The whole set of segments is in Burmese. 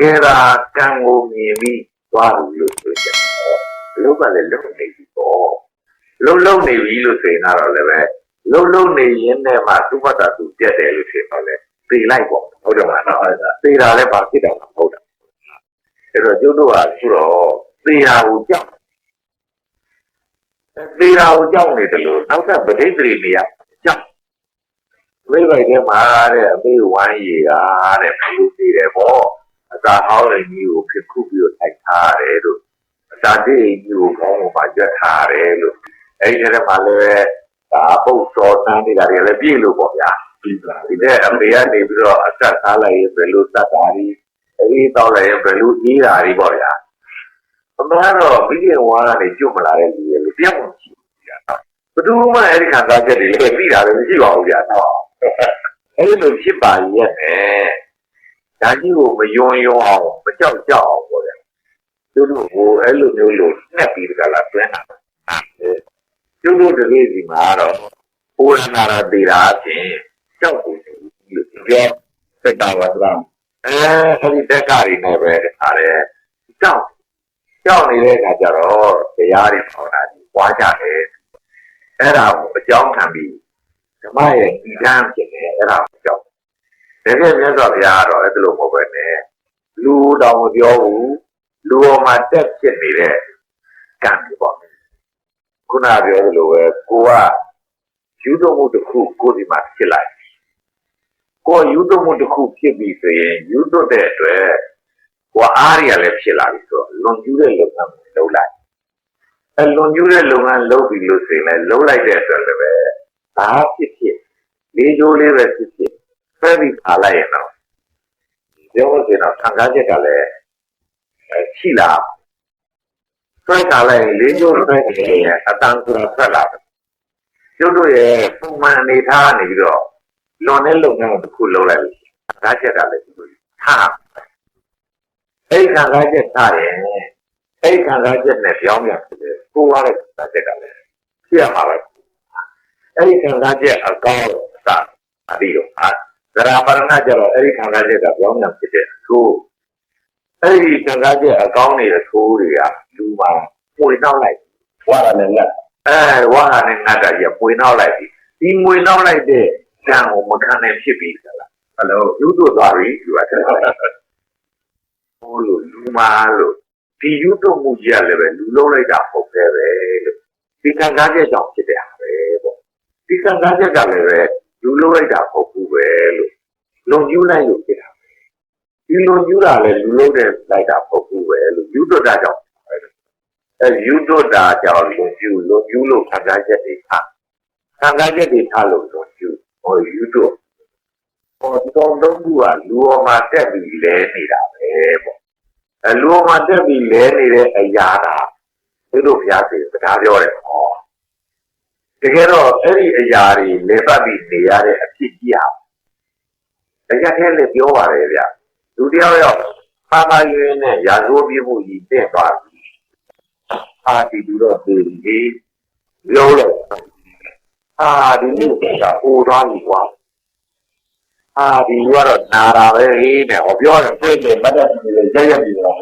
ကယ်သာကံကိုမြင်ပြီးသွားလို့လို့ဆိုကြတယ်။လောကလည်းလုံနေပြီပေါ့။လုံလုံနေပြီလို့ဆိုရင်တော့လည်းပဲလုံလုံနေရင်းနဲ့မှသူ့ဘတ်တာသူပြတ်တယ်လို့ဆိုတော့လေသိလိုက်ပေါ့ဟုတ်တယ်မလား။သိတာလည်းပါဖြစ်တယ်မဟုတ်တာ။အဲ့တော့ကျုပ်တို့ကအခုတော့သိတာကိုကြောက်သေတာကိုကြောက်နေတယ်လို့နောက်ထပ်ပဋိသန္ဓေနေရကြောက်ဝိဘိုက်ထဲမှာတဲ့အမေဝမ်းရည်ကတဲ့ဘယ်လိုသိတယ်ပေါ့ အသာဟောင်းတဲ့ကြီးကိုဖြစ်ခုပြီးတော့ထိုက်ထားရတယ်လို့အသာတိတ်ကြီးကိုကောင်းကောင်းပါကြွက်ထားရတယ်လို့အဲ့ဒီထဲမှာလည်းဒါပုတ်စောတန်းနေတာတွေလည်းပြည့်လို့ပေါ့ဗျာဒီတဲ့အမေကနေပြီးတော့အသက်သားလိုက်ရင်ဘယ်လိုသတ်တာဒီအေးတော့လည်းဘယ်လိုအေးတာတွေပေါ့ဗျာအမှန်တော့မိခင်ဝါကနေကျွတ်မလာတဲ့လူတွေလို့ပြောင်းမရှိဘူးကြာတော့ဘယ်သူမှအဲ့ဒီခံစားချက်တွေလည်းသိတာလည်းမရှိပါဘူးကြာတော့အဲ့ဒီလိုဖြစ်ပါရဲ့နဲ့ ဒါကြီးကိုမယွန်ယွန်အောင်မကြောက်ကြောက်အောင်ပေါ့လေသူတို့ဟိုအဲ့လိုမျိုးလို့နှက်ပြီးတကလားတွန်းတာသူတို့တကယ်စီမှာတော့ဘုရားနာရတိရာအပြင်ကြောက်ကိုလို့ပြောစက်တာဝတ်လားအဲအဲ့ဒီတက်ကရီနဲ့ပဲအားရကြောက်ကြောက်နေတဲ့အခါကျတော့တရားတွေပေါ်လာပြီးပွားကြတယ်အဲ့ဒါကိုအကြောင်းခံပြီးဓမ္မရဲ့ဤတန်းဖြစ်နေအဲ့ဒါကိုကြောက် တကယ်မြတ်စွာဘုရားကတော့အဲ့လိုမဟုတ်ပဲနဲ့လူတော်မပြောဘူးလူတော်မှာတက်ဖြစ်နေတဲ့ကံတွေပေါ့ခုနပြောသလိုပဲကိုကယူတော်မှုတစ်ခုကိုဒီမှာဖြစ်လိုက်ကိုယူတော်မှုတစ်ခုဖြစ်ပြီဆိုရင်ယူတော်တဲ့အတွက်ဟိုအားရလည်းဖြစ်လာပြီဆိုတော့လွန်ကျူးတဲ့လုပ်ငန်းကိုလုပ်လိုက်အဲလွန်ကျူးတဲ့လုပ်ငန်းလုပ်ပြီလို့ဆိုရင်လည်းလုပ်လိုက်တဲ့အတွက်လည်းပဲဘာဖြစ်ဖြစ်လေးကျိုးလေးပဲဖြစ်ဖြစ် ဖဲပြီးခါလိုက်ရင်တော့ပြောလို့ဆိုရင်တော့ခံစားချက်ကလည်းအဲရှိလာဆွဲခါလိုက်ရင်လေးကျိုးဆွဲနေရင်အတန်ဆိုတာဆက်လာတယ်ကျုပ်တို့ရဲ့ပုံမှန်အနေထားနေပြီးတော့လွန်တဲ့လုပ်ငန်းကိုတစ်ခုလုပ်လိုက်လို့ခံစားချက်ကလည်းဒီလိုထားအဲ့ခံစားချက်ထားရင်အဲ့ခံစားချက်နဲ့ပြောင်းပြန်ဖြစ်တယ်ကိုရတဲ့ခံစားချက်ကလည်းဖြစ်ရမှာပဲအဲ့ခံစားချက်အကောင်းသာအပြီးတော့ဟာ သရပါရဏကျတော့အဲ့ဒီခံစားချက်ကပြောင်းပြန်ဖြစ်တယ်သို့အဲ့ဒီခံစားချက်အကောင်းနေတဲ့သိုးတွေကလူမှာပွေနောက်လိုက်ဝါရနဲ့ငတ်အဲဝါရနဲ့ငတ်တာကြီးပွေနောက်လိုက်ပြီဒီငွေနောက်လိုက်တဲ့ကံကိုမခံနိုင်ဖြစ်ပြီသလားဟယ်လိုယူသွသွားပြီသူကတဲ့ဟိုလိုလူမာလို့ဒီယူတော့မှုကြီးရလည်းပဲလူလုံးလိုက်တာဟုတ်တယ်ပဲလို့ဒီခံစားချက်ကြောင့်ဖြစ်တဲ့ဟာပဲပေါ့ဒီခံစားချက်ကလည်းပဲ လူလုံးလိုက်တာဟုတ်ဘူးပဲလို့လုံကျူးလိုက်လို့ဖြစ်တာပဲဒီလုံကျူးတာလည်းလူလုံးတဲ့လိုက်တာဟုတ်ဘူးပဲလို့ယူတော့တာကြောင့်ပဲအဲယူတော့တာကြောင့်လုံကျူးလုံကျူးလို့ခံစားချက်တွေထားခံစားချက်တွေထားလို့လုံကျူးဟိုယူတော့ဟောဒီကောင်တော့ကူကလူတော်မှာတက်ပြီးလဲနေတာပဲပေါ့အဲလူတော်မှာတက်ပြီးလဲနေတဲ့အရာကသူတို့ဘုရားရှင်စကားပြောတယ်ဟော တကယ်တော့အဲ့ဒီအရာတွေလဲပတ်ပြီးနေရတဲ့အဖြစ်ကြီးဟာအရာထဲလည်းပြောပါတယ်ဗျလူတယောက်ယောက်ပါပါရင်းနဲ့ရာဇဝပြမှုကြီးတက်သွားပြီအာဒီလူတော့ဒီဒီပြောလို့အာဒီလူကဟိုသွားပြီကွာအာဒီလူကတော့နာတာပဲဟေးနဲ့ဟောပြောတယ်ပြည့်တယ်မတ်တက်ပြီးလေရက်ရက်ပြီးတော့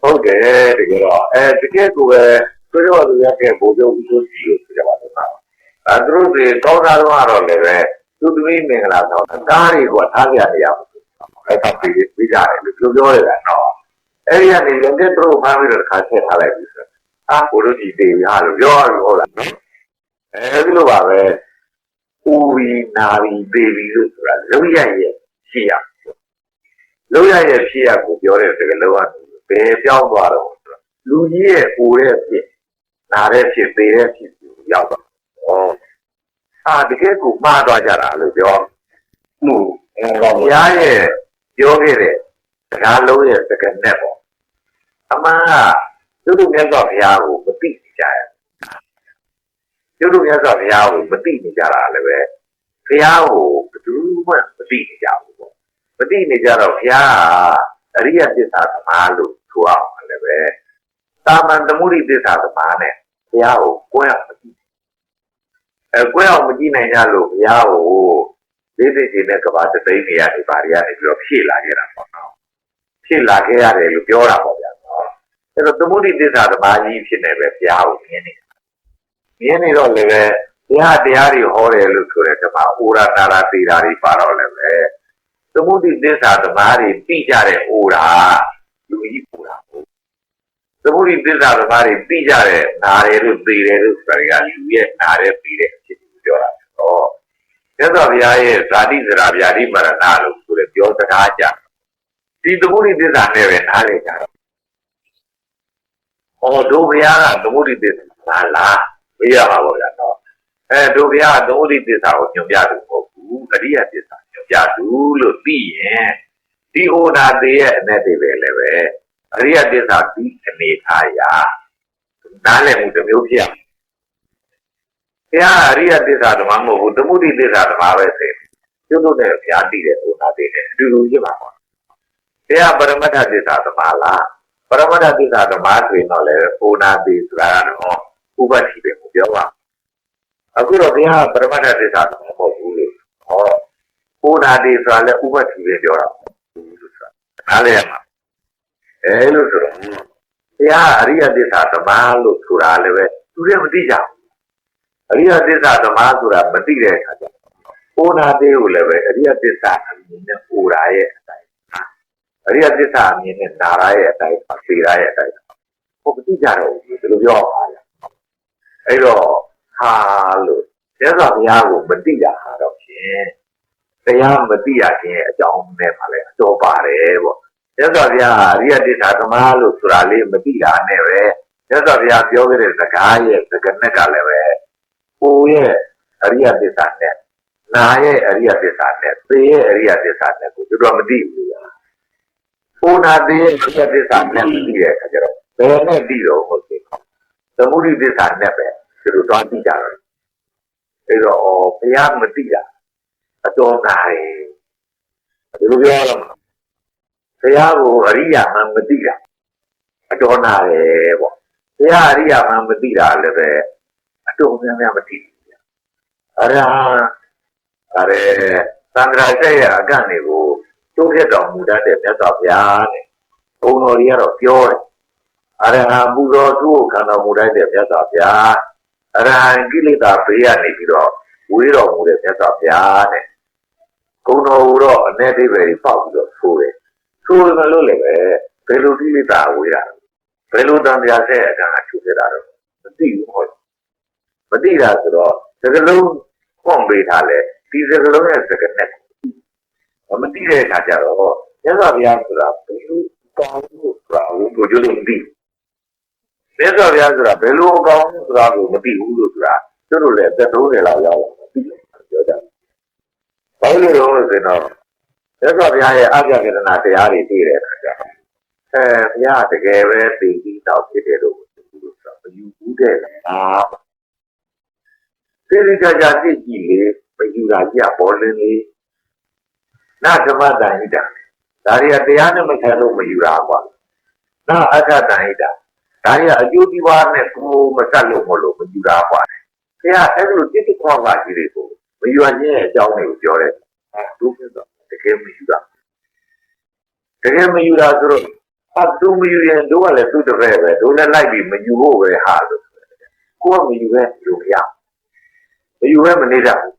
ဟုတ်တယ်တကယ်တော့အဲတကယ်ကိုပဲဆိုတော့သူရတဲ့ဘိုးဘုရားဦးစိုးကြီးလို့ဆိုကြပါတော့ အဲသူတို့တွေကောင်းတာတော့ကတော့လည်းပဲသူသမီးမင်္ဂလာတော့ကားတွေကထားပြနေရမှာအဲဒါပြီးပြီးကြတယ်လို့ပြောရတယ်နော်အဲ့ဒီကနေလည်းတဲ့သူတို့ဖမ်းပြီးတော့ခါဆက်ထားလိုက်ပြီဆိုအာဘိုးတို့ကြီးတေးရလို့ပြောရလို့ဟုတ်လားအဲဒီလိုပါပဲဦးရီနာရီပေရီလို့ဆိုတာလုံးရရဲ့ဖြစ်ရလုံးရရဲ့ဖြစ်ရကိုပြောတဲ့စကားလုံးကဘယ်ပြောင်းသွားတော့ဆိုတော့လူကြီးရဲ့ပိုတဲ့ဖြစ်နာတဲ့ဖြစ်ပေတဲ့ဖြစ်ကိုရောက်တော့ ဩအာတကယ်ကိုမှားသွားကြတာလို့ပြောမှုအဲတော့ဘုရားရဲ့ပြောခဲ့တဲ့စကားလုံးရဲ့စကားနဲ့ပေါ့အမှန်ကသူတို့မြတ်စွာဘုရားကိုမသိကြရဘူးကျုပ်တို့မြတ်စွာဘုရားကိုမသိနေကြတာလည်းပဲဘုရားကိုဘယ်သူမှမသိနေကြဘူးပေါ့မသိနေကြတော့ဘုရားကအရိယသစ္စာသမားလို့ဆိုအောင်လည်းပဲတာမန်သမုဒိသစ္စာသမားနဲ့ဘုရားကိုကိုယ်အောင်မသိ အဲကိုယ်အောင်မကြည့်နိုင်ကြလို့ဘုရားကိုလေးသိချင်းနဲ့ကဘာတသိန်းနေရာတွေဘာတွေကနေပြီးတော့ဖြည့်လာခဲ့တာပေါ့နော်ဖြဖြစ်လာခဲ့ရတယ်လို့ပြောတာပေါ့ဗျာနော်အဲ့တော့သမုဒိသစ္စာသမားကြီးဖြစ်နေပဲဘုရားကိုမြင်နေမြင်နေတော့လည်းပဲဘုရားတရားတွေဟောတယ်လို့ဆိုတဲ့ဓမ္မဩရနာရာသေတာတွေပါတော့လည်းပဲသမုဒိသစ္စာသမားတွေပြီးကြတဲ့ဩရာလူကြီးပူတာဟုတ် သမုဒိသစ္စာသမားတွေပြီးကြတဲ့နာတယ်လို့သေတယ်လို့ဆိုတာကလူရဲ့နာတယ်ပြီးတဲ့အဖြစ်ကိုပြောတာတော့မြတ်စွာဘုရားရဲ့ဇာတိဇရာဗျာတိမရဏလို့ဆိုတဲ့ပြောစကားကြဒီသမုဒိသစ္စာနဲ့ပဲနားလေကြတော့ဟောတို့ဘုရားကသမုဒိသစ္စာလားမေးရမှာပေါ့ဗျာနော်အဲတို့ဘုရားကသမုဒိသစ္စာကိုညွှန်ပြတယ်မဟုတ်ဘူးအရိယသစ္စာညွှန်ပြသူလို့သိရင်ဒီဩနာသေးရဲ့အ내တွေပဲလည်းပဲ အရိယသစ္စာပြီးအနေထားရာနားလည်မှုတစ်မျိုးဖြစ်အောင်ဘုရားအရိယသစ္စာဓမ္မမဟုတ်ဘူးသမုဒိသစ္စာဓမ္မပဲဆိုကျွတ်တို့နဲ့ဘုရားတည်တဲ့ဩနာသေးနဲ့အတူတူဖြစ်မှာပေါ့ဘုရားပရမတ္ထသစ္စာဓမ္မလားပရမတ္ထသစ္စာဓမ္မဆိုရင်တော့လည်းဩနာသေးဆိုတာကတော့ဥပတိပဲကိုပြောပါအခုတော့ဘုရားပရမတ္ထသစ္စာဓမ္မမဟုတ်ဘူးလေဟောဩနာသေးဆိုတာလည်းဥပတိပဲပြောတာဘူးလို့ဆိုတာနားလည်ရမှာ အဲလို့ဆိုတော့ဘုရားအရိယသစ္စာဓမ္မလို့ဆိုတာလည်းပဲသူတွေမသိကြဘူးအရိယသစ္စာဓမ္မဆိုတာမသိတဲ့အခါကျဩနာသေးကိုလည်းပဲအရိယသစ္စာအမြင်နဲ့ဩရာရဲ့အတိုင်းအရိယသစ္စာအမြင်နဲ့နာရာရဲ့အတိုင်းသေရာရဲ့အတိုင်းဟိုမသိကြတော့ဘူးဒီလိုပြောပါလားအဲ့တော့ဟာလို့ကျဲစွာဘုရားကိုမသိတာဟာတော့ဖြင့်တရားမသိရခြင်းရဲ့အကြောင်းနဲ့ပါလဲအတော်ပါတယ်ပေါ့ ကျဲစွာဘုရားအရိယသစ္စာဓမ္မလို့ဆိုတာလေးမသိတာနဲ့ပဲကျဲစွာဘုရားပြောခဲ့တဲ့စကားရဲ့စကားနဲ့ကလည်းပဲကိုရဲ့အရိယသစ္စာနဲ့နာရဲ့အရိယသစ္စာနဲ့သေရဲ့အရိယသစ္စာနဲ့ကိုတို့တော့မသိဘူးလား။ကိုနာသေရဲ့အရိယသစ္စာနဲ့မသိတဲ့အခါကျတော့ဘယ်နဲ့သိတော့ဟုတ်ပြီ။သမုဒိသစ္စာနဲ့ပဲတို့တော့သိကြတော့။အဲတော့ဘုရားမသိတာအတော်နိုင်ဒီလိုပြောရမှာ ဘုရားကိုအရိယာမှမသိတာအတော်နာတယ်ပေါ့။ဘုရားအရိယာမှမသိတာလည်းပဲအတော်များများမသိဘူး။အရာဒါရဲသံဃာကျရဲ့အကန့်တွေကိုတိုးပြတော်မူတတ်တဲ့မြတ်စွာဘုရားနဲ့ဘုံတော်ကြီးကတော့ပြောတယ်အရဟံပူတော်သူ့ကိုခံတော်မူတတ်တဲ့မြတ်စွာဘုရားအရဟံကိလေသာဘေးကနေပြီးတော့ဝေးတော်မူတဲ့မြတ်စွာဘုရားနဲ့ဂုဏ်တော်ဟူတော့အ내အိဗယ်ကြီးပေါက်ပြီးတော့ဆိုတယ် ဆိုရမလို့လည်းပဲဘယ်လိုကိလေသာဝေးတာဘယ်လိုတန်တရားဆက်အကန့်အချုပ်ခဲ့တာတော့မသိဘူးဟုတ်မသိတာဆိုတော့ဒီကလုံးဖွင့်ပေးထားလဲဒီစကလုံးရဲ့စကနဲ့မသိတဲ့အခါကျတော့မြတ်စွာဘုရားဆိုတာဘယ်လိုကောင်းလို့ဆိုတာကိုတို့လို့မသိဘူးမြတ်စွာဘုရားဆိုတာဘယ်လိုကောင်းဆိုတာကိုမသိဘူးလို့ဆိုတာသူတို့လည်းသက်သုံးတယ်လောက်ရောက်လာပြီပြောကြတယ်ဘာလို့လဲဆိုတော့ မြတ်စွာဘုရားရဲ့အာဂယကရဏတရားတွေသိတဲ့အခါကျတော့အဲဘုရားတကယ်ပဲသိပြီးတော့ဖြစ်တယ်လို့ဆိုတော့မယူဘူးတဲ့လားသေရိကကြသိကြည့်လေမယူတာကြပေါ်လင်းလေနာဓမ္မတန်ဟိတာဒါတွေကတရားနဲ့မခံလို့မယူတာကွာနာအခတန်ဟိတာဒါတွေကအကျိုးဒီပါနဲ့ကိုမဆက်လို့မလို့မယူတာကွာတရားအဲ့လိုတိတိခေါပါကြီးတွေကိုမယူရခြင်းရဲ့အကြောင်းတွေကိုပြောတယ်အဲဒုက္ခတော့ တကယ်မယူတာတကယ်မယူတာဆိုတော့အတူမယူရင်တို့ကလည်းသူ့တပည့်ပဲတို့လည်းလိုက်ပြီးမယူဖို့ပဲဟာလို့ကိုကမယူပဲယူရမယူပဲမနေတတ်ဘူး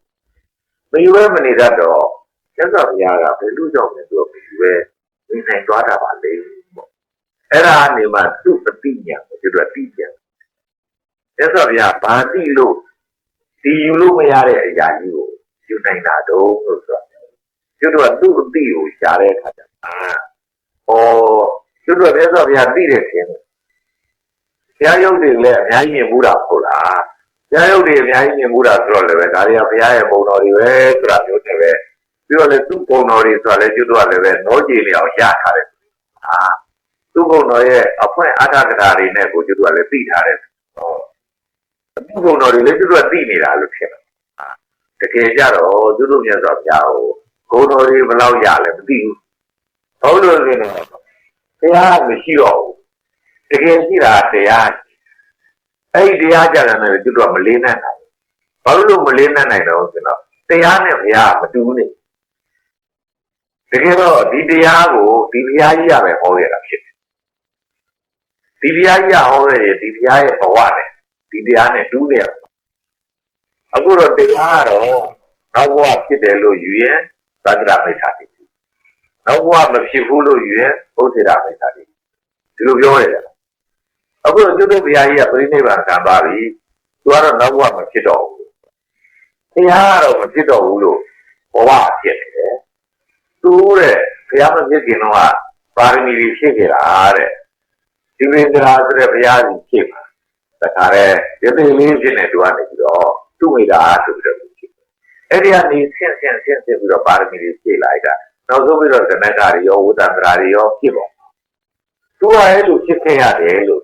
မယူပဲမနေတတ်တော့ကျက်စာဘုရားကဘယ်လိုကြောင့်လဲသူကမယူပဲနေနိုင်သွားတာပါလေပေါ့အဲ့ဒါအနေမှာသူ့အတိညာကိုသူတို့တိညာကျက်စာဘုရားဘာတိလို့ဒီယူလို့မရတဲ့အရာကြီးကိုယူနိုင်တာတော့လို့ဆိုတော့ သူတို့ကသူ့အတိကိုရှားတဲ့အခါကျအာဟောသူတို့ကျက်စာဘုရားတိတဲ့ခြင်းဘုရားယုတ်တွေလည်းအများကြီးမြင်မှုတာဟုတ်လားဘုရားရုပ်တွေအများကြီးမြင်မှုတာဆိုတော့လည်းပဲဒါတွေကဘုရားရဲ့ပုံတော်တွေပဲဆိုတာမျိုးတွေပဲပြီးတော့လည်းသူ့ပုံတော်တွေဆိုတာလည်းကျွတ်တော့လည်းပဲနောကြည်လျောင်ရထားတယ်ဟာသူ့ပုံတော်ရဲ့အဖွင့်အထာကထာတွေနဲ့ကိုကျွတ်တော့လည်းသိထားတယ်ဟောသူ့ပုံတော်တွေလည်းကျွတ်တော့သိနေတာလို့ဖြစ်တယ်ဟာတကယ်ကြတော့သူတို့မြတ်စွာဘုရားကို ဂုဏ်တော်တွေဘယ်လောက်ရလဲမသိဘူးဟုတ်လို့ဆိုရင်တရားမရှိတော့ဘူးတကယ်ရှိတာတရားအဲ့ဒီတရားကြတယ်နဲ့သူတို့ကမလေးနဲ့နိုင်ဘာလို့လို့မလေးနဲ့နိုင်တော့ဆိုတော့တရားနဲ့ဘုရားမတူဘူးနေတကယ်တော့ဒီတရားကိုဒီဘုရားကြီးရပဲဟောခဲ့တာဖြစ်တယ်ဒီဘုရားကြီးရဟောခဲ့ရင်ဒီဘုရားရဲ့ဘဝနဲ့ဒီတရားနဲ့တူးနေရအခုတော့တရားကတော့နောက်ဘဝဖြစ်တယ်လို့ယူရင် သတ္တရမိစ္ဆာတိနောက်ဘဝမဖြစ်ဘူးလို့ယူရင်ဘုသေရမိစ္ဆာတိဒီလိုပြောရတယ်အခုတော့ကျွတ်တဲ့ဘုရားကြီးကပြိဋိဘံခံပါပြီသူကတော့နောက်ဘဝမဖြစ်တော့ဘူးတရားကတော့မဖြစ်တော့ဘူးလို့ဘဝဖြစ်နေတယ်သူတဲ့ဘုရားမဖြစ်ခင်တော့ပါရမီတွေဖြစ်ခဲ့တာတဲ့ဒီဝိန္ဒရာဆိုတဲ့ဘုရားကြီးဖြစ်မှာတခါတည်းရသေလေးဖြစ်နေသူကနေပြီးတော့သူ့မိသားဆိုပြီးတော့ဖြစ် အဲ့ဒီကနေဆင့်ဆင့်ဆင့်ဆင့်ပြီးတော့ပါရမီတွေဖြည့်လိုက်တာနောက်ဆုံးပြီးတော့ဇနကတွေရောဝတ္တန္တရာတွေရောဖြစ်ပါသူကအဲ့လိုဖြစ်ခဲ့ရတယ်လို့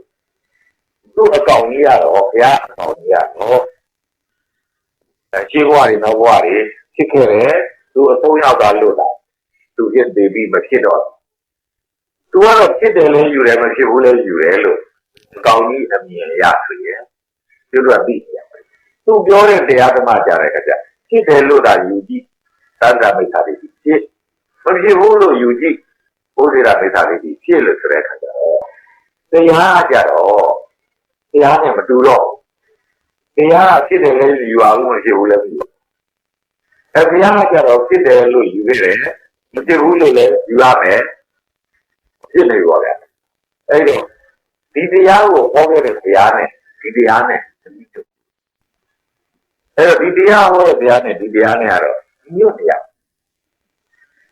သူ့အကောင်ကြီးရတော့ဘုရားအကောင်ကြီးရတော့အဲရှိဘဝတွေနောက်ဘဝတွေဖြစ်ခဲ့တယ်သူအဆုံးရောက်တာလို့လားသူဖြစ်သေးပြီးမဖြစ်တော့သူကတော့ဖြစ်တယ်လဲယူတယ်မဖြစ်ဘူးလဲယူတယ်လို့အကောင်ကြီးအမြင်ရဆိုရင်သူတို့ကသိတယ်သူပြောတဲ့တရားဓမ္မကြတယ်ကြ ဖြစ်တယ်လို့သာယူကြည့်သံဃာမိစ္ဆာတွေဖြစ်မဖြစ်ဘူးလို့ယူကြည့်ဘုရားမိစ္ဆာတွေဖြစ်လို့ဆိုတဲ့အခါကျတော့တရားကြတော့တရားနဲ့မတူတော့တရားဖြစ်တယ်လဲယူအောင်မဖြစ်ဘူးလဲမယူအဲဘုရားကြတော့ဖြစ်တယ်လို့ယူခဲ့တယ်မဖြစ်ဘူးလို့လည်းယူရမယ်ဖြစ်နေပါဗျာအဲ့တော့ဒီတရားကိုဟောခဲ့တဲ့တရားနဲ့ဒီတရားနဲ့ အဲ့တော့ဒီတရားဟောတဲ့တရားနဲ့ဒီတရားနဲ့ကတော့ညွတ်တရား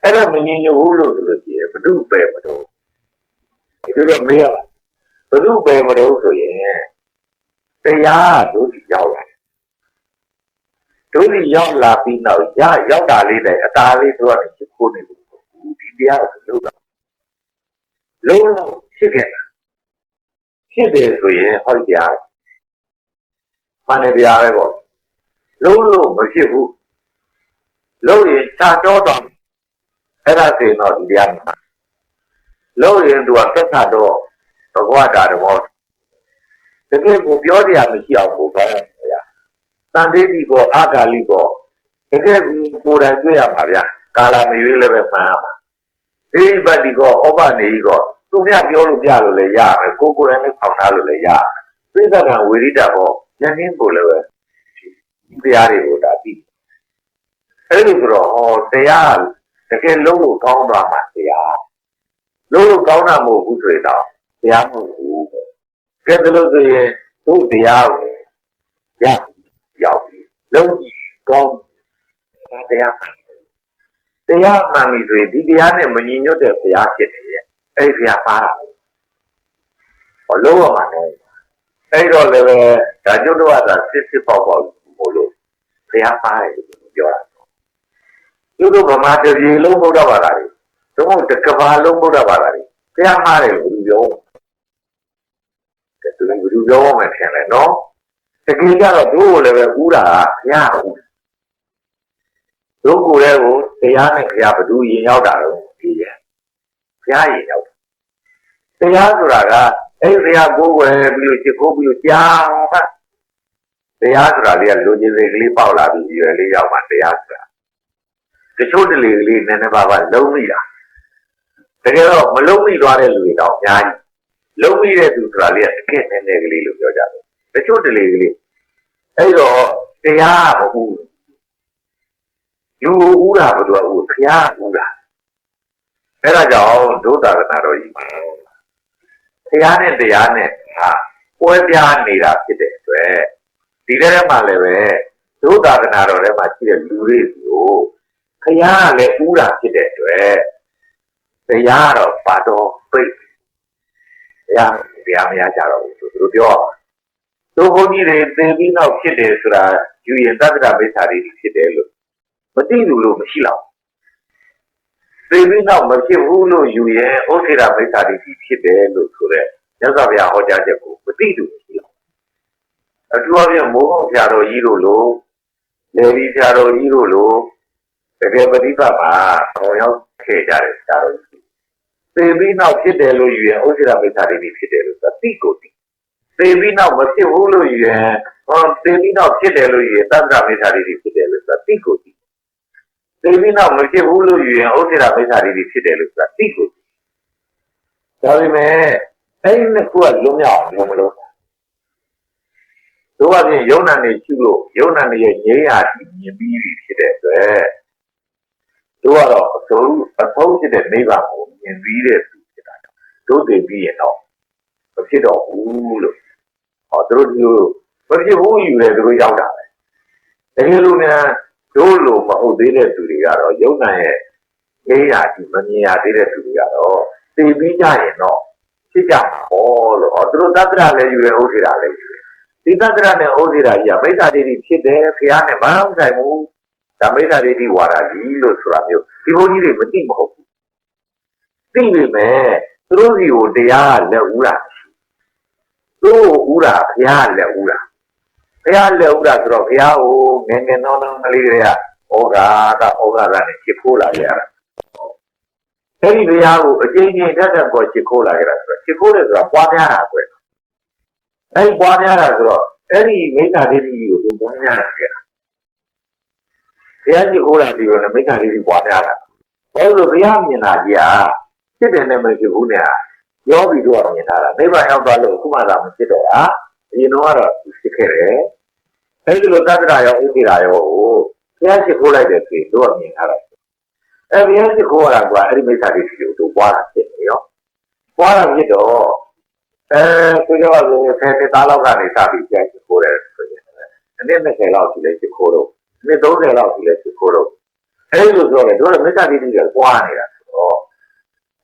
အဲ့တော့မငြင်းညဘူးလို့ဆိုလို့ရှိရင်ဘု து ပဲမတော်ဒီလိုမေးရပါဘု து ပဲမတော်ဆိုရင်တရားတို့ဒီရောက်လာတို့ဒီရောက်လာပြီးနောက်ရရောက်တာလေးနဲ့အตาလေးတို့ကနေချခိုးနေဘူးဒီတရားကိုလုပ်တာလုံးလုံးဖြစ်ခဲ့တာဖြစ်တယ်ဆိုရင်ဟောကြားမှန်တယ်တရားပဲပေါ့ လုံးလုံးမဖြစ်ဘူးလုံးရင်တာတော့တော့အဲ့ဒါဆိုရင်တော့ဒီတရားမှာလုံးရင်သူကသက်သာတော့ဘဂဝတာတော်တကယ်ကိုပြောတရားမရှိအောင်ကိုကောင်းတယ်ဗျာတန်တေးဒီကောအာဂါလိကောတကယ်ကိုယ်တိုင်တွေ့ရမှာဗျာကာလာမရွေးလည်းပဲမှန်ရမှာဒီဘတ်ဒီကောဩပနေကြီးကောသူများပြောလို့ပြလို့လည်းရမယ်ကိုကိုယ်တိုင်လည်းဆောင်ထားလို့လည်းရမယ်သိသကံဝေရိတဟောဉာဏ်ရင်းကိုလည်းပဲဒီ တရားတွေကိုဒါပြီးအဲ့ဒီဆိုတော့ဟောတရားတကယ်လုံးလို့ကောင်းသွားမှာတရားလုံးလို့ကောင်းတာမဟုတ်ဘူးဆိုရင်တော့တရားမဟုတ်ဘူးကဲဒါလို့ဆိုရင်တို့တရားကိုရရောက်ပြီလုံးကြီးကောင်းတရားတရားမှန်ပြီဆိုရင်ဒီတရားနဲ့မညီညွတ်တဲ့ဘုရားဖြစ်နေရဲ့အဲ့ဒီဘုရားပါတာဟောလုံးဝမှာတော့အဲ့တော့လည်းပဲဒါကျွတ်တော့သာစစ်စစ်ပေါက်ပေါက် မို့လို့ဘုရားပါတယ်လို့ပြောတာကျွတ်တော့ဗမာတပြည်လုံးဘုရားဘာသာတွေတော့တကဘာလုံးဘုရားဘာသာတွေဘုရားမှားတယ်လို့ပြောတယ်သူကဘယ်လိုပြောမှမထင်လဲနော်တကယ်ကြတော့တို့ကိုလည်းပဲဥတာဘုရားဥတို့ကိုယ်လည်းကိုတရားနဲ့ဘုရားဘသူရင်ရောက်တာတော့ဒီရဲ့ဘုရားရင်ရောက်တရားဆိုတာကအဲ့ဒီတရားကိုယ်ွယ်ပြီးလို့ချစ်ကိုပြီးလို့ကြာပါ တရားဆိုတာလေးကလူချင်းစိတ်ကလေးပေါက်လာပြီးရွယ်လေးရောက်မှတရားဆိုတာတချို့တလေကလေးနည်းနည်းပါးပါးလုံးမိတာတကယ်တော့မလုံးမိသွားတဲ့လူတွေတော့အများကြီးလုံးမိတဲ့သူဆိုတာလေးကတကယ်နည်းနည်းကလေးလို့ပြောကြတယ်တချို့တလေကလေးအဲ့တော့တရားမဟုတ်ဘူးလူဥတာဘယ်လိုဥဘုရားဥတာအဲ့ဒါကြောင့်ဒုတာရဏတော်ကြီးမှာတရားနဲ့တရားနဲ့ဟာပွဲပြားနေတာဖြစ်တဲ့အတွက် ဒီထဲမှာလည်းပဲဒုတာရဏတော်ထဲမှာရှိတဲ့လူတွေကိုခရားကလည်းဥတာဖြစ်တဲ့အတွက်တရားတော့ပါတော့ပြိတ်တရားတရားမရကြတော့ဘူးသူတို့ပြောသူဘုန်းကြီးတွေသင်ပြီးနောက်ဖြစ်တယ်ဆိုတာယူရင်တက္ကရာမိစ္ဆာတွေဖြစ်တယ်လို့မသိဘူးလို့မရှိတော့သိပြီးနောက်မဖြစ်ဘူးလို့ယူရင်ဩခေရမိစ္ဆာတွေဖြစ်တယ်လို့ဆိုတဲ့မြတ်စွာဘုရားဟောကြားချက်ကိုမသိဘူးမရှိတော့ အထူးအဖြင့်မိုးကုတ်ဖြာတော်ကြီးတို့လိုလေဒီဖြာတော်ကြီးတို့လိုတကယ်ပฏิပတ်မှာဟောရောက်ခဲ့ကြတယ်ဖြာတော်ကြီးသိပြီးနောက်ဖြစ်တယ်လို့ယူရင်ဩခေရမိစ္ဆာတွေဖြစ်တယ်လို့သိကိုသိသိပြီးနောက်မဖြစ်ဘူးလို့ယူရင်ဟောသိပြီးနောက်ဖြစ်တယ်လို့ယူရင်သတ္တမိစ္ဆာတွေဖြစ်တယ်လို့သိကိုသိသိပြီးတော့မဖြစ်ဘူးလို့ယူရင်ဥစ္စေတာမိစ္ဆာတွေဖြစ်တယ်လို့ဆိုတာသိကိုဒါပေမဲ့အဲ့ဒီနှစ်ခုကလုံးမြောက်အောင်လုံးမလုံး တို့အပြင်ယုံနာနေရှိလို့ယုံနာနေရဲ့ငြိမ်းရာဒီမြင်ပြီးပြီဖြစ်တဲ့အတွက်တို့ကတော့အဆုံးအဆုံးဖြစ်တဲ့နိဗ္ဗာန်ကိုမြင်ပြီးတဲ့သူဖြစ်တာတို့သိပြီးရင်တော့မဖြစ်တော့ဘူးလို့ဟောတို့ဒီလိုမဖြစ်ဘူးယူတယ်တို့ရောက်တာပဲတကယ်လို့များတို့လိုမဟုတ်သေးတဲ့သူတွေကတော့ယုံနာရဲ့ငြိမ်းရာဒီမမြင်ရသေးတဲ့သူတွေကတော့သိပြီးကြရင်တော့ဖြစ်ကြမှာပေါ့လို့ဟောတို့တတ္တရလည်းယူတယ်ဥစ္စေတာလည်းယူတယ် ဒီတတ္တရနဲ့ဩဇိရာကြီးကမိစ္ဆာဒိဋ္ဌိဖြစ်တယ်ဖះနဲ့မအောင်ဆိုင်ဘူးဒါမိစ္ဆာဒိဋ္ဌိဝါဒကြီးလို့ဆိုတာမျိုးဒီဘုန်းကြီးတွေမသိမဟုတ်ဘူးသိပေမဲ့သူတို့စီကိုတရားလက်ဦးတာသူတို့ဦးတာဖះလက်ဦးတာဖះလက်ဦးတာဆိုတော့ဖះကိုငယ်ငယ်နောင်းနောင်းကလေးတွေကဩဃာတဩဃာတနဲ့ချစ်ခိုးလာကြတာအဲ့ဒီဖះကိုအကျဉ်းချင်းတက်တက်ပေါ်ချစ်ခိုးလာကြတာဆိုတော့ချစ်ခိုးတယ်ဆိုတာပွားများတာကွယ် အဲ့ဒီပွားများတာဆိုတော့အဲ့ဒီမိစ္ဆာဒိဋ္ဌိကိုသူပွားများတာခဲ့တာဘုရားကြီးဟောတာဒီလိုနဲ့မိစ္ဆာဒိဋ္ဌိပွားများတာဘာလို့လဲဘုရားမြင်တာကြီးอ่ะဖြစ်တယ်နဲ့မဖြစ်ဘူးနဲ့ရောပြီးတော့မြင်တာလားနိဗ္ဗာန်ရောက်သွားလို့ခုမှသာမဖြစ်တော့ဟာအရင်တော့ကတော့ဖြစ်ခဲ့တယ်အဲ့ဒီလိုတတ္တရာရောဥဒိရာရောကိုဘုရားရှိခိုးလိုက်တဲ့ပြေတို့ကမြင်ထားတာအဲ့ဘုရားရှိခိုးရတာကအဲ့ဒီမိစ္ဆာဒိဋ္ဌိကိုသူပွားတာဖြစ်နေရောပွားတာဖြစ်တော့ အဲဆိုကြပါစို့ဆယ်နှစ်သားလောက်ကနေစပြီးကြိုက်ခိုးတယ်ဆိုရင်အနည်း20လောက်ရှိလဲချခိုးတော့အနည်း30လောက်ရှိလဲချခိုးတော့အဲဒီလိုဆိုရင်တို့ကမေတ္တာတိတိကပွားနေတာဆိုတော့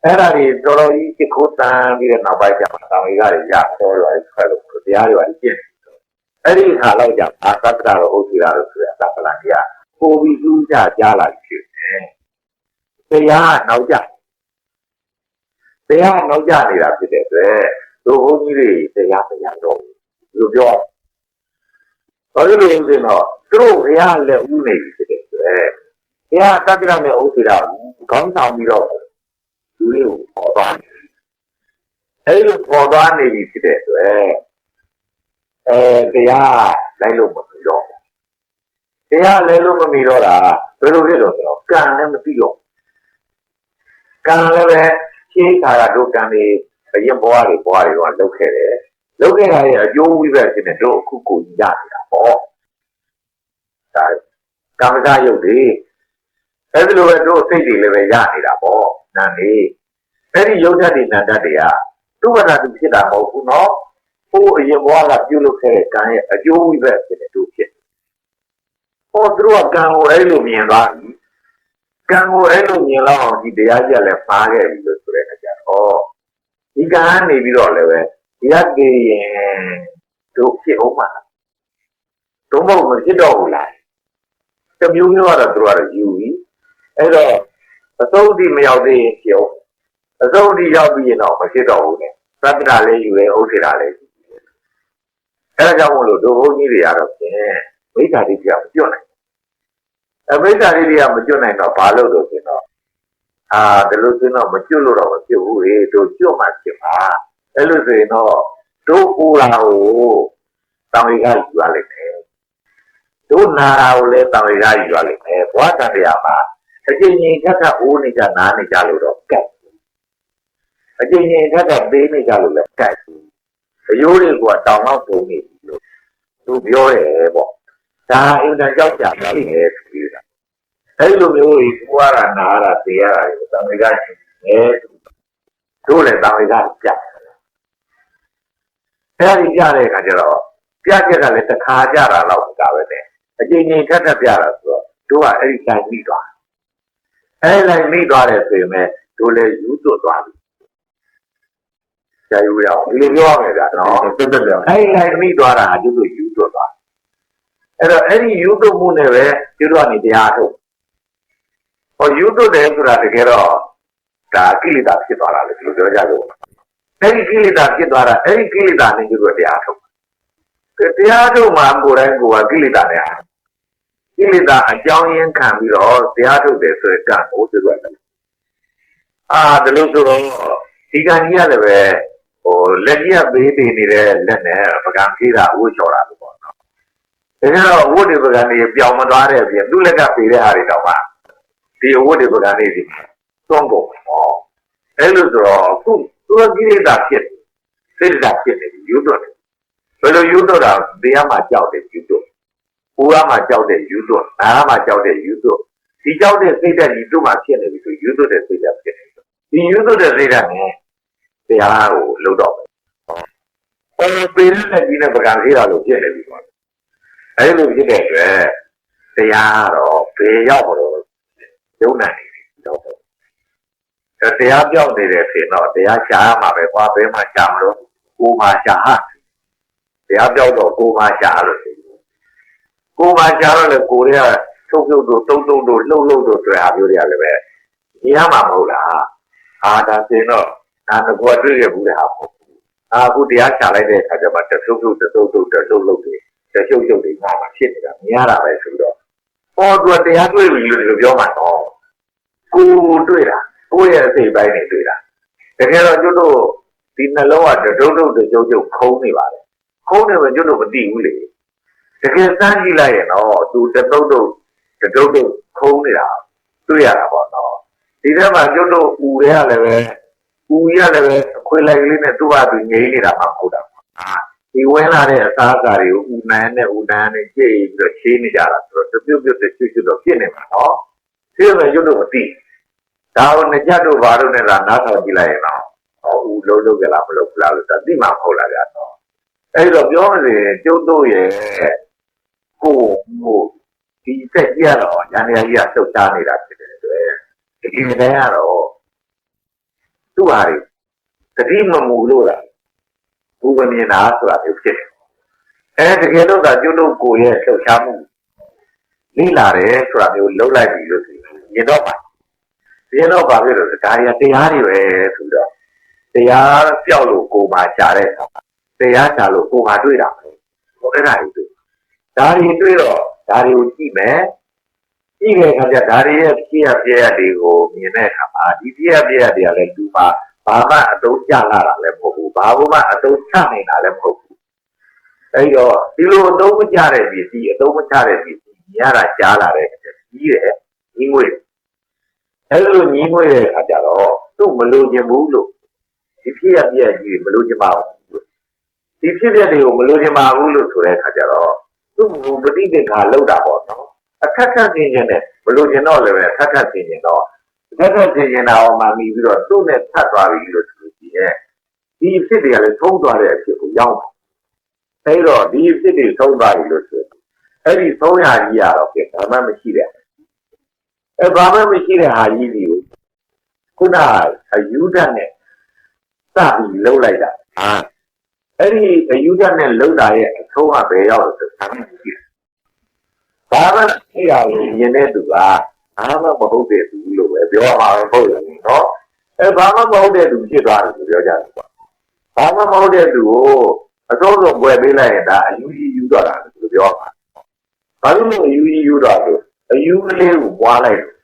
အဲ့ဒါတွေတော်တော်ကြီးချခိုးတန်းပြီးတဲ့နောက်ပိုင်းကျမှတောင်ကြီးကရခေါ်ရွာဆွဲလို့တရားတွေပါပြည့်အဲ့ဒီခါလောက်ကျအာသတ္တရာတို့ဥဒ္ဓရာတို့ဆိုရတာပလန်ကြီးကပို့ပြီးလူးကြကြားလာဖြစ်တယ်တရားနောက်ကျတရားနောက်ကျနေတာဖြစ်တဲ့အတွက် တို့ဘုန်းကြီးတွေတရားမရတော့ဘူးလို့ပြောဘာလို့လဲဆိုတော့သူတို့ဘုရားလက်ဦးနေပြီဖြစ်တဲ့အတွက်ဘုရားတတိယနဲ့ဥစ္စေတာခေါင်းဆောင်ပြီးတော့လူလေးကိုပေါ်သွားတယ်အဲဒီလိုပေါ်သွားနေပြီဖြစ်တဲ့အတွက်အဲတရားလိုက်လို့မပြီးတော့တရားလဲလို့မမီတော့တာဘယ်လိုဖြစ်လို့ဆိုတော့ကံလည်းမပြီးတော့ကံလည်းပဲရှင်းခါရတို့ကံတွေအ ရင်ဘဝတွေဘဝတွေတော့လုတ်ခဲ့တယ်လုတ်ခဲ့တာရဲ့အကျိုးဝိဘက်ဖြစ်နေတို့အခုကိုရနေတာပေါ့ဒါကာမဂယုတ်တွေအဲ့ဒီလိုပဲတို့စိတ်တွေလည်းပဲရနေတာပေါ့နာနေအဲ့ဒီယုတ်ဓာတ်တွေနာတတ်တွေကသူ့ဘာသာသူဖြစ်တာမဟုတ်ဘူးနော်ဟိုအရင်ဘဝကပြုလုပ်ခဲ့တဲ့ကံရဲ့အကျိုးဝိဘက်ဖြစ်နေတို့ဖြစ်ဟောသူတို့ကကံကိုအဲ့လိုမြင်သွားပြီကံကိုအဲ့လိုမြင်တော့ဒီတရားကြီးကလည်းပါခဲ့ပြီလို့ဆိုတဲ့အခါကျတော့ ဒီကံကနေပြီးတော့လည်းပဲဒီကကြေရင်တို့ဖြစ်အောင်မှာတို့မဟုတ်မဖြစ်တော့ဘူးလားတမျိုးမျိုးကတော့တို့ကတော့ယူပြီအဲ့တော့အသုတ်တိမရောက်သေးရင်ဖြစ်အောင်အသုတ်တိရောက်ပြီးရင်တော့မဖြစ်တော့ဘူးနဲ့သတ္တရာလေးယူတယ်ဥစ္စေတာလေးယူတယ်အဲ့ဒါကြောင့်မို့လို့တို့ဘုန်းကြီးတွေကတော့ဖြင့်မိစ္ဆာတိပြမကျွတ်နိုင်အမိစ္ဆာတိတွေကမကျွတ်နိုင်တော့ဘာလို့လို့ဆိုတော့ အာဒါလို့ဆိုတော့မကျွတ်လို့တော့မဖြစ်ဘူးလေတို့ကျွတ်မှဖြစ်ပါအဲ့လိုဆိုရင်တော့တို့ပူလာကိုတောင်ရီကယူရလိမ့်မယ်တို့နာတာကိုလည်းတောင်ရီကယူရလိမ့်မယ်ဘဝတန်တရားမှာအကျဉ်းချင်းထက်ထအိုးနေကြနားနေကြလို့တော့ကတ်အကျဉ်းချင်းထက်ထသေးနေကြလို့လည်းကတ်အယိုးတွေကတောင်တော့ပုံနေပြီလို့သူပြောတယ်ပေါ့ဒါအင်တန်ကြောက်ကြတယ်လေပြီးတာ အဲ့လိုမျိုးကြီးပွားတာနာတာသိရတာကိုသံဃာရှင်အဲတို့လည်းသံဃာပြအဲ့ဒီပြတဲ့အခါကျတော့ပြချက်ကလည်းတစ်ခါကြတာတော့ကပဲနဲ့အချိန်ချင်းထပ်ထပ်ပြတာဆိုတော့တို့ကအဲ့ဒီတိုင်းပြီးသွားအဲ့လိုက်ပြီးသွားတယ်ဆိုရင်မဲ့တို့လည်းယူသွတ်သွားပြီဆရာယူရအောင်ဒီလိုပြောရမယ်ဗျာနော်တက်တက်တယ်အဲ့လိုက်ပြီးသွားတာတို့တို့ယူသွတ်သွားအဲ့တော့အဲ့ဒီယူသွတ်မှုနဲ့ပဲတို့ကနေတရားထုတ် ဟောယူသွတ်တယ်ဆိုတာတကယ်တော့ဒါကိလေသာဖြစ်သွားတာလေဒီလိုပြောကြလို့အဲ့ဒီကိလေသာဖြစ်သွားတာအဲ့ဒီကိလေသာနဲ့ကျတော့တရားထုတ်တယ်တရားထုတ်မှကိုယ်တိုင်ကိုယ်ကကိလေသာနဲ့ကိလေသာအကြောင်းရင်းခံပြီးတော့တရားထုတ်တယ်ဆိုတဲ့ကံကိုသူကလည်းအာဒီလိုဆိုတော့ဒီကံကြီးကလည်းပဲဟိုလက်ကြီးကပေးနေနေတဲ့လက်နဲ့ပကံပြေးတာဝှချော်တာလို့ပေါ့နော်ဒါကြတော့ဝှတွေပကံတွေပြောင်းမသွားတဲ့အပြင်သူ့လက်ကပေးတဲ့ဟာတွေတော့မှ ဒီအဝတ်တွေပကံလေးဒီသွန်းကုန်ဟောအဲ့လိုဆိုတော့အခုသူကကိလေသာဖြစ်စိတ်ဓာတ်ဖြစ်နေပြီယူတော့တယ်ဘယ်လိုယူတော့တာတရားမှာကြောက်တယ်ယူတော့ကိုယ်ကမှကြောက်တယ်ယူတော့နားမှကြောက်တယ်ယူတော့ဒီကြောက်တဲ့စိတ်ဓာတ်ဒီတို့မှဖြစ်နေပြီဆိုယူတော့တဲ့စိတ်ဓာတ်ဖြစ်နေတယ်ဒီယူတော့တဲ့စိတ်ဓာတ်နဲ့တရားကိုလုံတော့မယ်ဟောပေရတဲ့ဒီနဲ့ပကံသေးတာလို့ဖြစ်နေပြီကွာအဲ့လိုဖြစ်တဲ့အတွက်တရားတော့ဘယ်ရောက်မလို့ ယုံနိုင်နေပြီတော့အဲတရားပြောင်းနေတယ်ဆိုရင်တော့တရားရှားမှာပဲကွာဘယ်မှာရှားမလို့ကိုမှရှားဟာတရားပြောင်းတော့ကိုမှရှားလို့ကိုမှရှားတော့လေကိုတွေကထုတ်ထုတ်တို့တုံးတုံးတို့လှုပ်လှုပ်တို့တွေ့ဟာမျိုးတွေကလည်းပဲရမှာမဟုတ်လားအာဒါဆိုရင်တော့ဒါကကိုတွေ့ရဘူးလေဟာမဟုတ်ဘူးအာအခုတရားရှားလိုက်တဲ့အခါကျမှတဖြုတ်ဖြုတ်တုံးတုံးတို့လှုပ်လှုပ်တွေတဖြုတ်ဖြုတ်တွေငါမှဖြစ်နေတာမြင်ရတာပဲဆိုတော့ ဟောသူတရားတွေ့ပြီလို့ဒီလိုပြောမှတော့ကိုတွေ့တာကိုရဲ့အစိတ်ပိုင်းတွေတွေ့တာတကယ်တော့ကျွတ်တို့ဒီနှလုံးကတုံးတုံးတုံးကျုပ်ကျုပ်ခုံးနေပါလေခုံးနေမှကျွတ်တို့မသိဘူးလေတကယ်စမ်းကြည့်လိုက်ရင်တော့သူတတုံးတုံးတတုံးတုံးခုံးနေတာတွေ့ရတာပေါ့နော်ဒီထဲမှာကျွတ်တို့ဦးတွေကလည်းပဲဦးရလည်းပဲအခွေလိုက်ကလေးနဲ့သူ့ဘာသူငြိမ်းနေတာမှမဟုတ်တာအာ ဒီဝင်လာတဲ့အစားအစာတွေကိုဦးနန်းနဲ့ဦးနန်းနဲ့ကြည့်ပြီးတော့ချင်းနေကြတာဆိုတော့တပြုတ်ပြုတ်တဲ့ချွတ်ချွတ်တော့ဖြစ်နေမှာနော်သိရမယ်ကျွတ်တို့မသိဒါကိုငကြတို့ဘာလို့နဲ့လားနားထောင်ကြည့်လိုက်ရင်တော့ဟောဦးလုံးလုံးကြလားမလုံးဘူးလားလို့သာသိမှာမဟုတ်လားဗျာနော်အဲ့တော့ပြောမလို့ကျုပ်တို့ရဲ့ကိုဟိုဒီစက်ကြီးရတော့ညာနေကြီးကတုတ်တားနေတာဖြစ်တဲ့အတွက်ဒီနေရာကတော့သူ့ဟာတွေတတိမမူလို့လား ဘူမမြင်တာဆိုတာမျိုးဖြစ်တယ်အဲတကယ်လို့သာကျုပ်တို့ကိုရဲ့လှုပ်ရှားမှုလိလာတယ်ဆိုတာမျိုးလုံးလိုက်ပြီလို့ဆိုရင်မြင်တော့ပါမြင်တော့ပါပြီလို့ဒါရီတရားတွေပဲဆိုတော့တရားပြောက်လို့ကိုမှရှားတဲ့တရားရှားလို့ကိုမှတွေ့တာပဲဟိုအဲ့ဒါကြီးတွေ့ဒါတွေတွေ့တော့ဒါတွေကိုကြည့်မယ်ကြည့်တဲ့အခါကျဒါတွေရဲ့ပြည့်ရပြည့်ရတွေကိုမြင်တဲ့အခါမှာဒီပြည့်ရပြည့်ရတွေကလည်းလူမှာဘာမှအတုံးကျလာတာလည်းမဟုတ်ဘူး ဘာမှအတုံးချနေတာလည်းမဟုတ်ဘူးအဲ့တော့ဒီလိုအတုံးမကျတဲ့ပစ္စည်းအတုံးမချတဲ့ပစ္စည်းညရကြားလာတဲ့ကြီးတယ်ညီငွေအဲ့လိုညီငွေတဲ့အခါကျတော့သူ့မလို့ခြင်းဘူးလို့ဒီဖြစ်ရပြည့်ရကြီးမလို့ခြင်းပါဘူးဒီဖြစ်ပြတွေကိုမလို့ခြင်းပါဘူးလို့ဆိုတဲ့အခါကျတော့သူ့ပฏิပက္ခလောက်တာပေါ့နော်အခက်ခက်ခြင်းချင်းနဲ့မလို့ခြင်းတော့လည်းပဲအခက်ခက်ခြင်းချင်းတော့အခက်ခက်ခြင်းချင်းတော့မှမိပြီးတော့သူ့နဲ့ဖတ်သွားပြီလို့ဆိုကြည့်ရဲ့ ဒီဖြစ်တွေကလည်းသုံးသွားတဲ့အဖြစ်ကိုရောက်တယ်အဲတော့ဒီဖြစ်တွေသုံးသွားပြီလို့ဆိုအဲ့ဒီသုံးရာကြီးရတော့ပြန်ဘာမှမရှိတဲ့အဲဘာမှမရှိတဲ့ဟာကြီးဒီကိုခုနအယူဒတ်နဲ့စပြီးလှုပ်လိုက်တာဟာအဲ့ဒီအယူဒတ်နဲ့လှုပ်တာရဲ့အဆုံးကဘယ်ရောက်လို့ဆိုဆမ်းမရှိဘူးဘာမှအဲ့ဒါကိုမြင်တဲ့သူကဘာမှမဟုတ်တဲ့သူလို့ပဲပြောမှာမဟုတ်ဘူးနော်အဲဘာမှမဟုတ်တဲ့သူဖြစ်သွားတယ်လို့ပြောကြတယ်ကွာ ဘာမှမဟုတ်တဲ့သူကိုအစိုးဆုံးပွဲပေးလိုက်ရင်ဒါအယူကြီးယူတော့တာလို့ပြောမှာဘာလို့လဲအယူကြီးယူတော့လို့အယူကလေးကိုပွားလိုက်လို့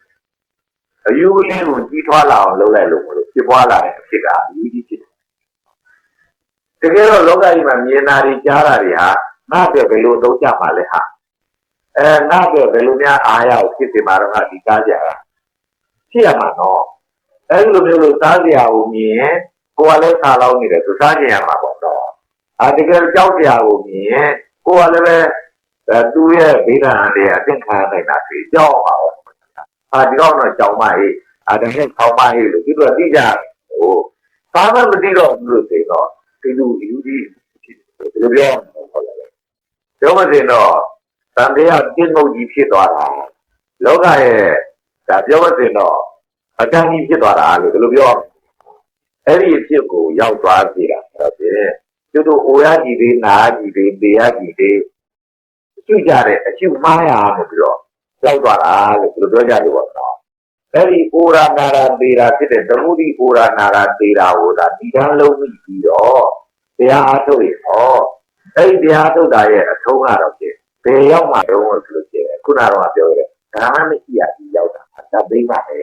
အယူကလေးကိုကြီးထွားလာအောင်လုပ်လိုက်လို့မလို့ဖြစ်ပွားလာတဲ့အဖြစ်ကအယူကြီးဖြစ်တကယ်တော့လောကကြီးမှာမြင်တာတွေကြားတာတွေဟာငါ့အတွက်ဘယ်လိုသုံးကြမှာလဲဟာအဲငါ့အတွက်ဘယ်လိုများအားရအောင်ဖြစ်နေမှာတော့ငါဒီကားကြတာဖြစ်ရမှာနော်အဲလိုမျိုးလို့စားကြရအောင်မြင် ကိုယ်ကလည်းစားလောင်းနေတယ်သူစားကြရမှာပေါ့နော်အာတကယ်ကြောက်ကြရအောင်မြင်ကိုယ်ကလည်းပဲအဲသူ့ရဲ့ဗေဒနာတွေအသင်္ခါရနိုင်တာဖြစ်ကြောက်ပါတော့အာဒီတော့တော့ကြောက်မဟေးအာတကယ်ခေါင်းမဟေးလို့သူတို့ကသိကြဟိုဘာမှမသိတော့ဘူးလို့ဆိုတော့ဒီလူယူကြီးဒီလိုပြောဟုတ်လားပြောမစင်တော့တန်တရားတင်းငုတ်ကြီးဖြစ်သွားတာလောကရဲ့ဒါပြောမစင်တော့အတန်းကြီးဖြစ်သွားတာလို့ဒီလိုပြော အဲ့ဒီအဖြစ်ကိုရောက်သွားပြီလားဟုတ်ပြီသူတို့အိုရကြည့်သေးနာကြည့်သေးတေရကြည့်သေးကျุကြတဲ့အကျุမှားရလို့ပြီးတော့ရောက်သွားတာလို့ဒီလိုပြောကြတယ်ပေါ့နော်အဲ့ဒီအိုရာနာရာတေရာဖြစ်တဲ့သမုဒိအိုရာနာရာတေရာကိုဒါဒီတန်းလုံးပြီးတော့တရားအားထုတ်ရဟောအဲ့ဒီတရားထုတ်တာရဲ့အထုံးကတော့ဖြစ်ဘယ်ရောက်မှတော့ဆိုလို့ရှိရင်ခုနကတော့ပြောရတယ်ဒါမှမရှိရဒီရောက်တာဒါသိမှပဲ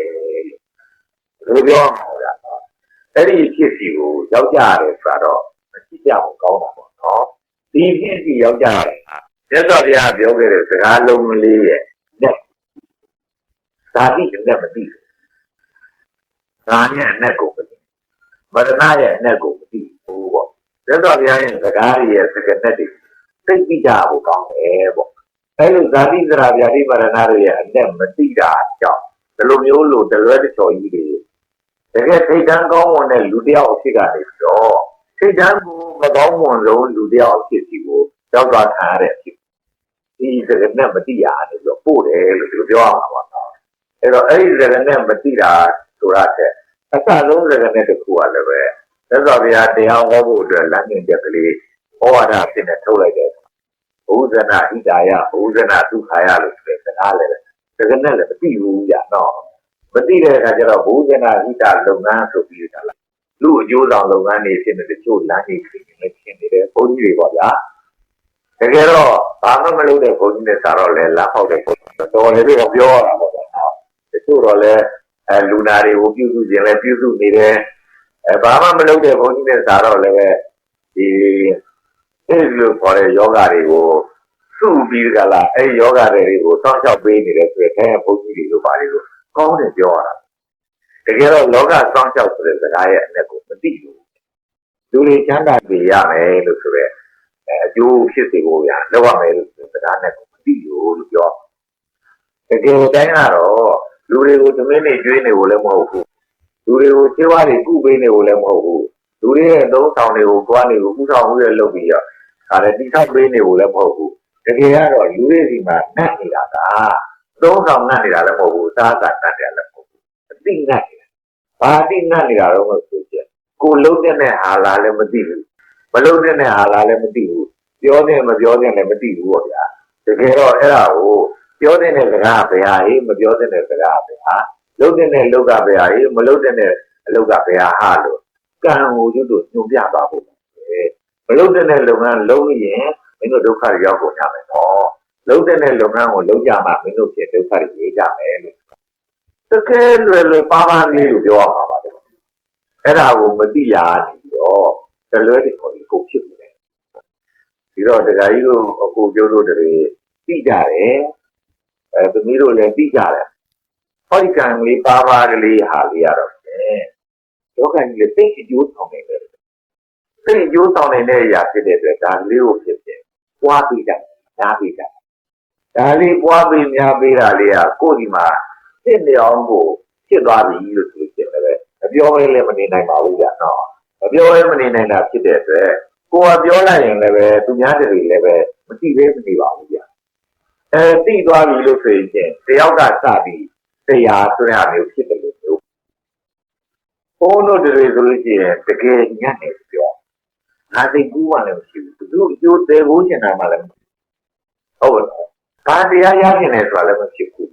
လို့ပြောမှာလား အဲ့ဒီဖြစ်စီကိုရောက်ကြရတယ်ဆိုတော့မရှိကြဘူးကောင်းတာပေါ့နော်ဒီဖြစ်စီရောက်ကြရတယ်မြတ်စွာဘုရားပြောခဲ့တဲ့စကားလုံးလေးရဲ့ဓာတိနဲ့မသိဘူး။ဒါနဲ့အနဲ့ကိုမသိ။မရဏရဲ့အနဲ့ကိုမသိဘူးပေါ့။သက်တော်ဘုရားရဲ့စကားရဲ့စကားနဲ့တွေသိသိကြဖို့ကောင်းတယ်ပေါ့။အဲလိုဇာတိစရာဗျာတိမရဏတွေရဲ့အနဲ့မသိတာကြောင့်ဒီလိုမျိုးလို့တလွဲတချော်ကြီးတွေ တကယ်ထိတ်တန်းကောင်းဝင်တဲ့လူတစ်ယောက်အဖြစ်ကနေပြီးတော့ထိတ်တန်းကိုမကောင်းဝင်ဆုံးလူတစ်ယောက်အဖြစ်စီကိုရောက်သွားခံရတဲ့အဖြစ်ဒီစကားနဲ့မသိရနေပြီးတော့ပို့တယ်လို့ဒီလိုပြောရမှာပါနော်အဲ့တော့အဲ့ဒီစကားနဲ့မသိတာဆိုတာတဲ့အစလုံးစကားနဲ့တစ်ခုကလည်းပဲသက်တော်ဘုရားတရားဟောဖို့အတွက်လမ်းညွှန်ချက်ကလေးဟောဝါဒအဖြစ်နဲ့ထုတ်လိုက်တယ်ဘုဇနာဣဒါယဘုဇနာဒုက္ခယလို့ဆိုတဲ့စကားလည်းစကားနဲ့လည်းမသိဘူးကြာနော် မသိတဲ့အခါကျတော့ဘုဇနာဣဒါလုပ်ငန်းဆိုပြီးတာလားလူအကျိုးဆောင်လုပ်ငန်းတွေဖြစ်နေတချို့လမ်းတွေဖြစ်နေလည်းဖြစ်နေတယ်ဘုန်းကြီးတွေပေါ့ဗျာတကယ်တော့ဘာမှမလုပ်တဲ့ဘုန်းကြီးနဲ့စာတော့လဲလမ်းဖောက်တဲ့ဘုန်းကြီးတော်လည်းပြီးတော့ပြောရတာပေါ့ဗျာနော်တချို့တော့လဲအဲလူနာတွေကိုပြုစုခြင်းလဲပြုစုနေတယ်အဲဘာမှမလုပ်တဲ့ဘုန်းကြီးနဲ့စာတော့လည်းပဲဒီအဲဒီလိုခေါ်တဲ့ယောဂတွေကိုစုပြီးကြလားအဲယောဂတွေကိုစောင့်ရှောက်ပေးနေတယ်ဆိုတဲ့အဲဘုန်းကြီးတွေလိုပါလေလို့ ကောင်းတယ်ပြောရတာတကယ်တော့လောကစောင့်ရှောက်ဆိုတဲ့စကားရဲ့အနဲ့ကိုမသိဘူးလူတွေချမ်းသာစေရမယ်လို့ဆိုရဲအဲအကျိုးဖြစ်စေဖို့ရလောက်ရမယ်လို့ဆိုတဲ့စကားနဲ့ကိုမသိဘူးလို့ပြောတကယ်တိုင်းကတော့လူတွေကိုသမင်းနေကျွေးနေဖို့လည်းမဟုတ်ဘူးလူတွေကိုခြေဝါးတွေကုပေးနေဖို့လည်းမဟုတ်ဘူးလူတွေရဲ့သုံးဆောင်တွေကိုတွားနေကိုဥဆောင်မှုရလုပ်ပြီးတော့ဒါလည်းတိဆောက်ပေးနေဖို့လည်းမဟုတ်ဘူးတကယ်ကတော့လူတွေစီမှာနှက်နေတာက သုံးဆောင်နှက်နေတာလည်းမဟုတ်ဘူးစားစားနှက်တယ်လည်းမဟုတ်ဘူးအတိနှက်နေတာဘာတိနှက်နေတာတော့မဆိုချက်ကိုလုံးတဲ့နဲ့ဟာလာလည်းမသိဘူးမလုံးတဲ့နဲ့ဟာလာလည်းမသိဘူးပြောတဲ့မပြောတဲ့လည်းမသိဘူးပေါ့ဗျာတကယ်တော့အဲ့ဒါကိုပြောတဲ့နဲ့စကားဘယ်ဟာဟေးမပြောတဲ့နဲ့စကားဘယ်ဟာလုံးတဲ့နဲ့လောက်ကဘယ်ဟာဟေးမလုံးတဲ့နဲ့အလောက်ကဘယ်ဟာဟာလို့ကံကိုကျွတ်တို့ညွန်ပြပါဖို့ပဲမလုံးတဲ့နဲ့လုပ်ငန်းလုံးရင်မင်းတို့ဒုက္ခတွေရောက်ကုန်ကြမယ်နော် လုံးတဲ့နဲ့လုပ်ငန်းကိုလုံးကြမှာမင်းတို့ဖြစ်ဒုက္ခတွေရေးကြမယ်လို့တကယ်လွယ်လွယ်ပါးပါးလေးလို့ပြောရမှာပါအဲ့ဒါကိုမသိရနေတော့တလွဲတွေခေါ်ပြီးကိုဖြစ်နေတယ်ဒီတော့ဒကာကြီးတို့အခုပြောလို့တည်းသိကြတယ်အဲသမီးတို့လည်းသိကြတယ်ဟောဒီကံလေးပါပါကလေးဟာလေးရတော့တယ်ယောဂကြီးလည်းသိအကျိုးဆောင်နေတယ်သိအကျိုးဆောင်နေတဲ့အရာဖြစ်တဲ့အတွက်ဒါလေးကိုဖြစ်တယ်ပွားပြီးတာညားပြီးတာ ဒါလေးပွားပြီးညားပြီးတာလေးကကိုယ်ဒီမှာသိနေအောင်ကိုဖြစ်သွားပြီလို့ဆိုဖြစ်တယ်ပဲမပြောဘဲလည်းမနေနိုင်ပါဘူးကြာနော်မပြောဘဲမနေနိုင်တာဖြစ်တဲ့အတွက်ကိုကပြောလိုက်ရင်လည်းပဲသူများတွေလည်းပဲမသိဘဲမနေပါဘူးကြာအဲသိသွားပြီလို့ဆိုရင်တယောက်ကစပြီးတရားဆိုရမျိုးဖြစ်တယ်လို့မျိုးဘုန်းတို့တွေဆိုလို့ရှိရင်တကယ်ညံ့နေပြောငါသိကူးမှလည်းမရှိဘူးသူအကျိုးသေးဖို့ချင်တာမှလည်းဟုတ်ပါဘူး ဘာတရားရခြင်းလဲဆိုတာလည်းမဖြစ်ဘူး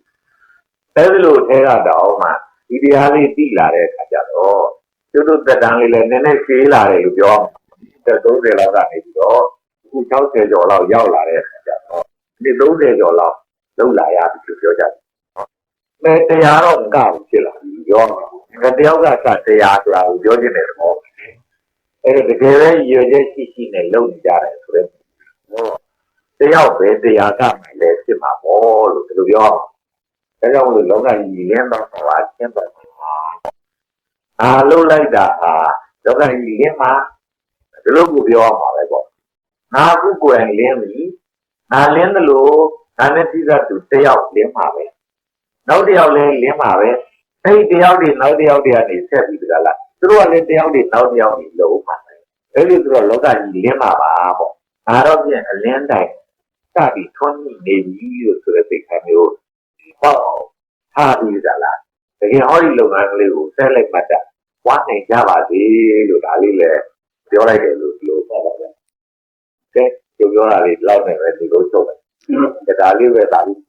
အဲဒီလိုထဲကတောင်းမှဒီတရားလေးသိလာတဲ့အခါကျတော့သူတို့တက်တန်းလေးလည်းနည်းနည်းရှင်းလာတယ်လို့ပြောတက်30လောက်ကနေပြီးတော့အခု60ကျော်လောက်ရောက်လာတဲ့အခါကျတော့ဒီ30ကျော်လောက်လုံလာရပြီလို့ပြောကြတယ်။မဲတရားတော့မကဘူးဖြစ်လာပြီပြောမှာ။တယောက်ကစတရားဆိုတာကိုပြောခြင်းတယ်တော့။အဲတကယ်ပဲရည်ရွယ်ချက်ရှိရှိနဲ့လုပ်နေကြတယ်ဆိုတော့ တယောက်ပဲတရားကမှလည်းဖြစ်မှာပေါ့လို့ဒီလိုပြောမှာ။ဒါကြောင့်မလို့လောကကြီးရင်းတော့ပါချင်းပါအာလုံးလိုက်တာဟာလောကကြီးလင်းမှာဒီလိုကိုပြောရမှာပဲပေါ့ငါခုကိုယ်တိုင်လင်းပြီငါလင်းတယ်လို့ငါနဲ့တိသတူတယောက်လင်းမှာပဲနောက်တစ်ယောက်လည်းလင်းမှာပဲအဲ့ဒီတယောက်တွေနောက်တစ်ယောက်တွေကနေဆက်ပြီးကြလားသူတို့ကလည်းတယောက်တွေနောက်တစ်ယောက်တွေလုံးမှာပဲအဲ့ဒီသူတို့လောကကြီးလင်းမှာပါပေါ့ငါတော့ပြင်အလင်းတိုင်း စပြီးထွန်းနေပြီလို့ဆိုတဲ့စိတ်ခံမျိုးဟောထားပြီးကြလားတကယ်ဟောဒီလုပ်ငန်းကလေးကိုဆက်လိုက်မှတ်တာဝါနိုင်ကြပါစေလို့ဒါလေးလည်းပြောလိုက်တယ်လို့ဒီလိုပြောတာပဲ။ကဲပြောပြောတာလေးလောက်နေပဲဒီလိုချုပ်တယ်။ဒါလေးပဲဒါလေး